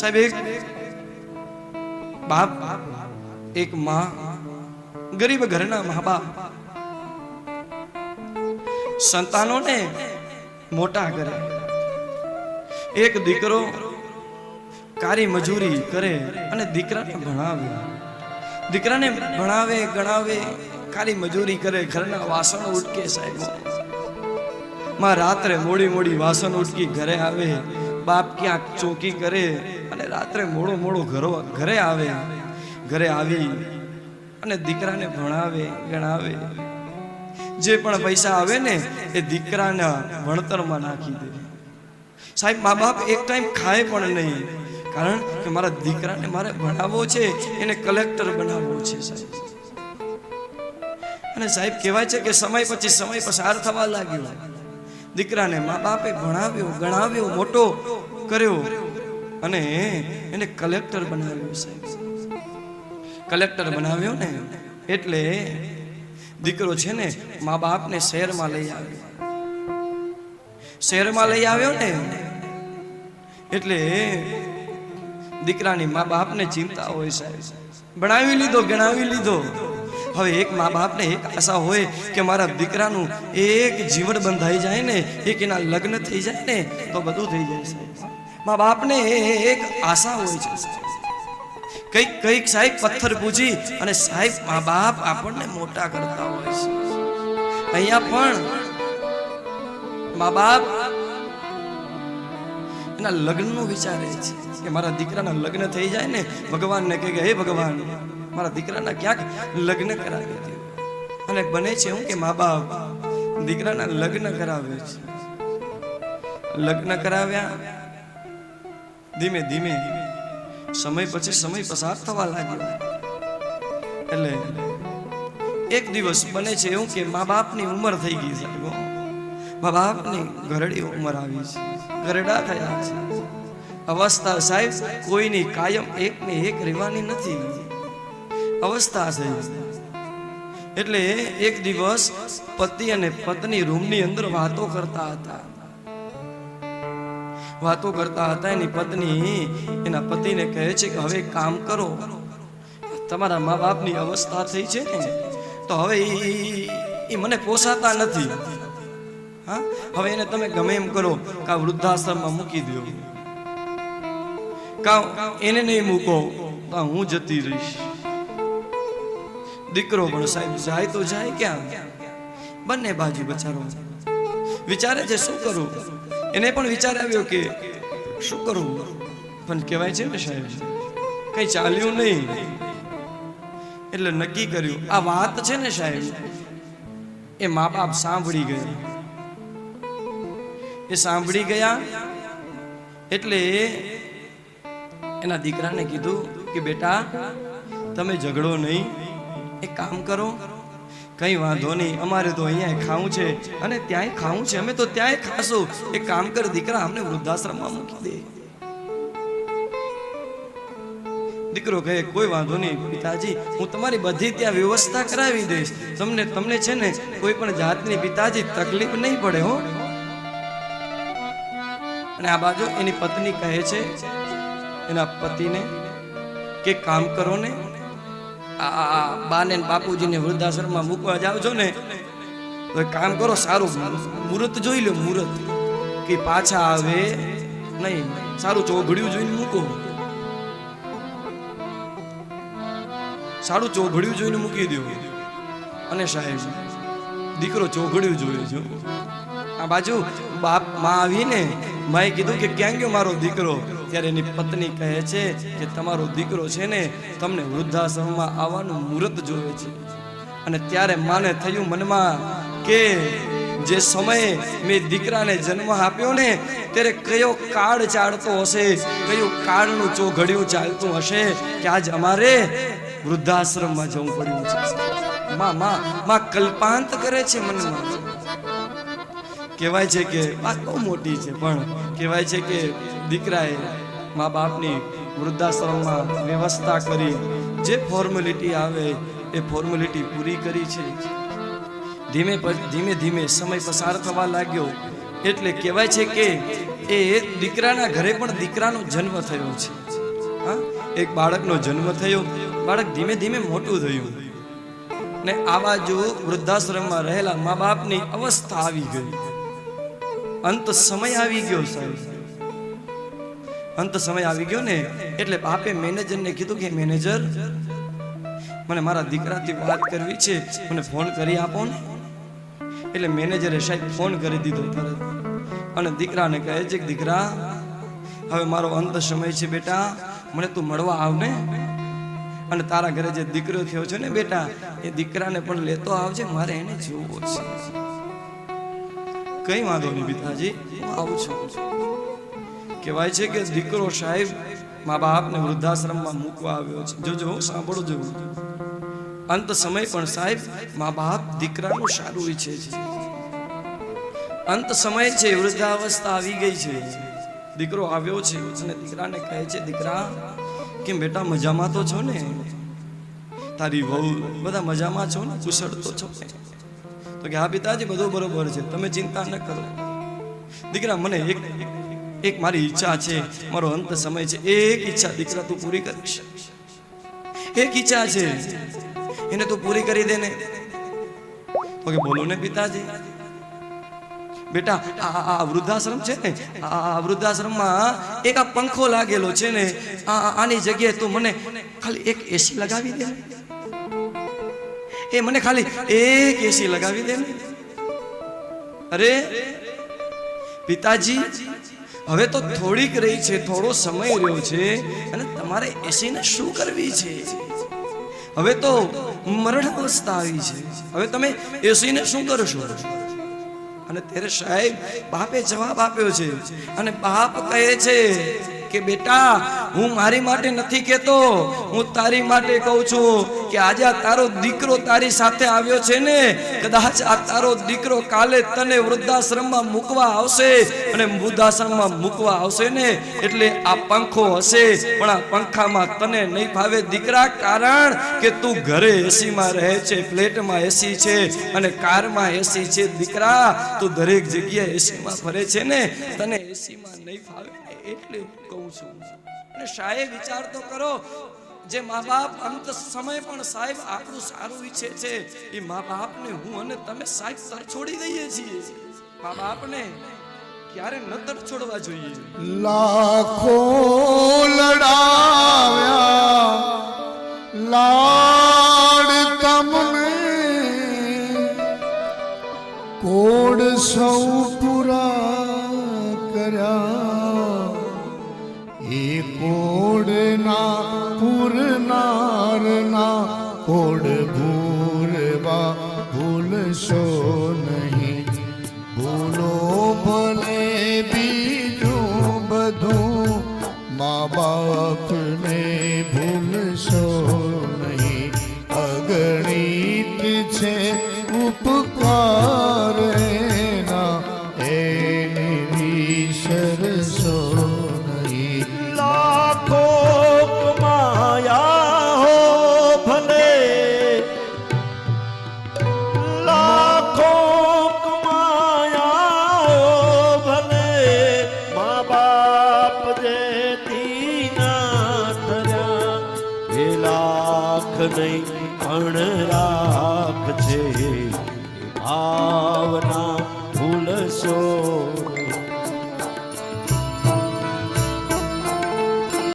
સાહેબ, એક બાપ, એક માં, ગરીબ ઘરના મા બાપ. સંતાનોને મોટા કરે. એક દીકરો કારી મજૂરી કરે અને દીકરાને ભણાવે. દીકરાને ભણાવે, ગણાવે, કારી મજૂરી કરે, ઘરના વાસણો ઉટકે સાહેબ. માં રાત્રે મોડી મોડી વાસણ ઉટકી ઘરે આવે. બાપ ક્યાંક ચોકી કરે રાત્રે મોડો મોડો ઘરો ઘરે આવે. ઘરે આવી અને દીકરાને ભણાવે, ગણાવે. જે પણ પૈસા આવે ને, એ દીકરાના ભણતરમાં નાખી દે. સાહેબ મા બાપ એક ટાઈમ ખાય પણ નહીં. કારણ કે મારા દીકરાને મારે ભણાવવો છે, એને કલેક્ટર બનાવવો છે, સાહેબ. અને સાહેબ, કહેવાય છે કે સમય પછી સમય પસાર થવા લાગ્યો. દીકરાને મા બાપે ભણાવ્યો, ગણાવ્યો, મોટો કર્યો. અને એને કલેક્ટર બનાવ્યો સાહેબ. કલેક્ટર બનાવ્યો ને એટલે દીકરો છે ને મા બાપને શહેરમાં લઈ આવ્યો. શહેરમાં લઈ આવ્યો ને એટલે દીકરાની મા બાપને ચિંતા હોય સાહેબ. ભણાવી લીધો, ગણાવી લીધો. હવે એક મા બાપને એક આશા હોય કે મારા દીકરાનું એક જીવન બંધાઈ જાય ને, એક એના લગ્ન થઈ જાય ને, તો બધું થઈ જાય સાહેબ. મા બાપને એક આશા હોય છે. કંઈક કંઈક સાહેબ પથ્થર પૂજી અને સાહેબ મા બાપ આપણને મોટા કરતા હોય છે. અહીંયા પણ મા બાપ એના લગ્નનું વિચારે છે કે મારા દીકરાના લગ્ન થઈ જાય ને ભગવાનને કહે કે, હે ભગવાન, મારા દીકરાના ક્યાંક લગ્ન કરાવી દે. અને બને છે હું કે મા બાપ દીકરાના લગ્ન કરાવે છે. લગ્ન કરાવ્યા ધીમે ધીમે. સમય પછી સમય પસાર થવા લાગ્યો. એટલે એક દિવસ બને છે એવું કે મા બાપની ઉંમર થઈ ગઈ સાહેબ મા બાપની ઘરડી ઉંમર આવી છે. ઘરડા થયા છે. અવસ્થા સાહેબ, કોઈની કાયમ એક ને એક રહેવાની નથી. અવસ્થા છે એટલે એક દિવસ પતિ અને પત્ની રૂમની અંદર વાતો કરતા હતા. વાતો કરતા હતા એની પત્ની. એના પતિને કહે છે કે હવે કામ કરો. તમારા મા બાપની અવસ્થા થઈ છે ને તો હવે ઈ મને પોસાતા નથી. હા? હવે એને તમે ગમે એમ કરો કા વૃદ્ધાશ્રમમાં મૂકી દો કા એને નહીં મૂકો, તો હું જતી રહીશ. દીકરો પણ સાહેબ જાય તો જાય ક્યાં? બંને બાજુ બચારો. વિચારે છે, શું કરું? એને પણ વિચાર આવ્યો કે શું કરું? પણ કહેવાય છે ને સાહેબ, કઈ ચાલ્યું નહીં. એટલે નક્કી કર્યું, આ વાત છે ને સાહેબ, એ મા બાપ સાંભળી ગયા. એ સાંભળી ગયા, એટલે એના દીકરાને કીધું કે, બેટા, તમે ઝઘડો નહીં, એક કામ કરો કઈ વાંધો નહીં, અમારે તો અહીંયા ખાવું છે અને ત્યાંય ખાવું છે. અમે તો ત્યાંય ખાશું. એ કામ કર, દીકરા અમને વૃદ્ધાશ્રમમાં મૂકી દે. દીકરો કહે, કોઈ વાંધો નહીં, પિતાજી, હું તમારી બધી ત્યાં વ્યવસ્થા કરાવી દઈશ. તમને તમને છે ને, કોઈ પણ જાતની પિતાજી તકલીફ નહીં પડે, હો. અને આ બાજુ એની પત્ની કહે છે, એના પતિને કે, કામ કરો ને આ બાને બાપુજીને વૃદ્ધાશ્રમમાં મૂકવા જાવ છો ને, તો કામ કરો, સારું મુહૂર્ત જોઈ લો, મુહૂર્ત. કે પાછા આવે, નહીં, સારું ચોઘડિયું જોઈને મૂકો. સારું ચોઘડિયું જોઈને મૂકી દો. અને સાહેબ, દીકરો ચોઘડિયું જોયો જો આ બાજુ બાપમાં આવીને માએ કીધું કે, ક્યાં ગયો મારો દીકરો? ત્યારે એની પત્ની કહે છે કે તમારો દીકરો છે ને તમને વૃદ્ધાશ્રમમાં આવવાનું મુહૂર્ત જોવે છે. અને ત્યારે માને થયું મનમાં કે જે સમયે મેં દીકરાને જન્મ આપ્યો ને ત્યારે કયો કાળ ચાલતો હશે, કયું કાળનું ચોઘડિયું ચાલતું હશે કે આજ અમારે વૃદ્ધાશ્રમમાં જવું પડ્યું છે. માં માં માં કલ્પાંત કરે છે મનમાં. કહેવાય છે કે વાત બહુ મોટી છે, પણ કહેવાય છે કે દીકરાએ મા બાપની વૃદ્ધાશ્રમમાં વ્યવસ્થા કરી, જે ફોર્મેલિટી આવે એ ફોર્મેલિટી પૂરી કરી છે. ધીમે ધીમે ધીમે સમય પસાર થવા લાગ્યો. એટલે કહેવાય છે કે એ દીકરાના ઘરે પણ દીકરાનો જન્મ થયો છે. હા? એક બાળકનો જન્મ થયો. બાળક ધીમે ધીમે મોટું થયું. ને આવા જો વૃદ્ધાશ્રમમાં રહેલા મા બાપની અવસ્થા આવી ગઈ. અંત સમય આવી ગયો સાહેબ. અંત સમય આવી ગયો ને, એટલે બાપે મેનેજરને કીધું કે, મેનેજર, મને મારા દીકરાથી વાત કરવી છે, મને ફોન કરી આપો ને. એટલે મેનેજરે સાહેબ ફોન કરી દીધો તરત. અને દીકરાને કહે છે કે, દીકરા, હવે મારો અંત સમય છે બેટા, મને તું મળવા આવ ને. અને તારા ઘરે જે દીકરો થયો છે ને બેટા, એ દીકરાને પણ લેતો આવજે, મારે એને જોવો છે. કઈ વાંધો નહીં પિતાજી, હું આવું છું. કહેવાય છે કે દીકરો સાહેબ મા બાપને વૃદ્ધાશ્રમમાં મૂકવા આવ્યો છે. જોજો સાંભળો જો અંત સમય પણ સાહેબ, મા બાપ દીકરાનું સારું ઈચ્છે છે. અંત સમય છે, વૃદ્ધાવસ્થા આવી ગઈ છે. દીકરો આવ્યો છે, અને દીકરાને કહે છે, દીકરા, કેમ બેટા મજામાં તો છો ને? તારી વહુ, બધા મજામાં છો ને? કુશળ તો છો ને? તો કે, હા પિતાજી, બધું બરોબર છે. તમે ચિંતા ન કરો. દીકરા, મને એક એક મારી ઈચ્છા છે, મારો અંત સમય છે. એક ઈચ્છા દીકરા, તું પૂરી કરીશ. એક ઈચ્છા છે, એને તું પૂરી કરી દે ને. તો કે બોલો ને પિતાજી. બેટા, આ, આ- વૃદ્ધાશ્રમ છે ને, આ વૃદ્ધાશ્રમમાં એક આ પંખો લાગેલો છે ને, આ- આની જગ્યાએ તું મને ખાલી એક એસી લગાવી દે એ મને ખાલી એક એસી લગાવી દે ને. અરે, પિતાજી હવે તો થોડીક રહી છે, થોડો સમય રહ્યો છે, અને તમારે એસીને શું કરવી છે? હવે તો મરણ અવસ્થા આવી છે. હવે તમે એસીને શું કરશો? અને ત્યારે સાહેબ બાપે જવાબ આપ્યો છે, અને બાપ કહે છે કે બેટા, હું મારી માટે નથી કહેતો. હું તારી માટે કહું છું કે આજે આ તારો દીકરો તારી સાથે આવ્યો છે ને, કદાચ આ તારો દીકરો કાલે તને વૃદ્ધાશ્રમમાં મૂકવા આવશે અને વૃદ્ધાશ્રમમાં મૂકવા આવશે ને, એટલે આ પંખો હશે, પણ આ પંખામાં તને નહીં ભાવે દીકરા, કારણ કે તું ઘરે એસીમાં રહે છે, ફ્લેટમાં એસી છે અને કારમાં એસી છે. દીકરા, તું દરેક જગ્યાએ એસીમાં ફરે છે ને, તને એસીમાં નહીં ફાવે. એટલે કહું છું. અને સાહેબ વિચાર તો કરો, જે મા બાપ અંત સમય પણ સાહેબ આપણું સારું ઈચ્છે છે, એ મા બાપને હું અને તમે સાહેબ તરછોડી દઈએ છીએ. મા બાપને ક્યારે ન તરછોડવા જોઈએ? લાખો લડાવ્યા, લાડ તમને. કોડ સૌ પૂરા કર્યા. કોડ ભૂરવા ભૂલશો નહીં ભૂલો ભલે બીજું બધું મા બાપને લાખ નહીં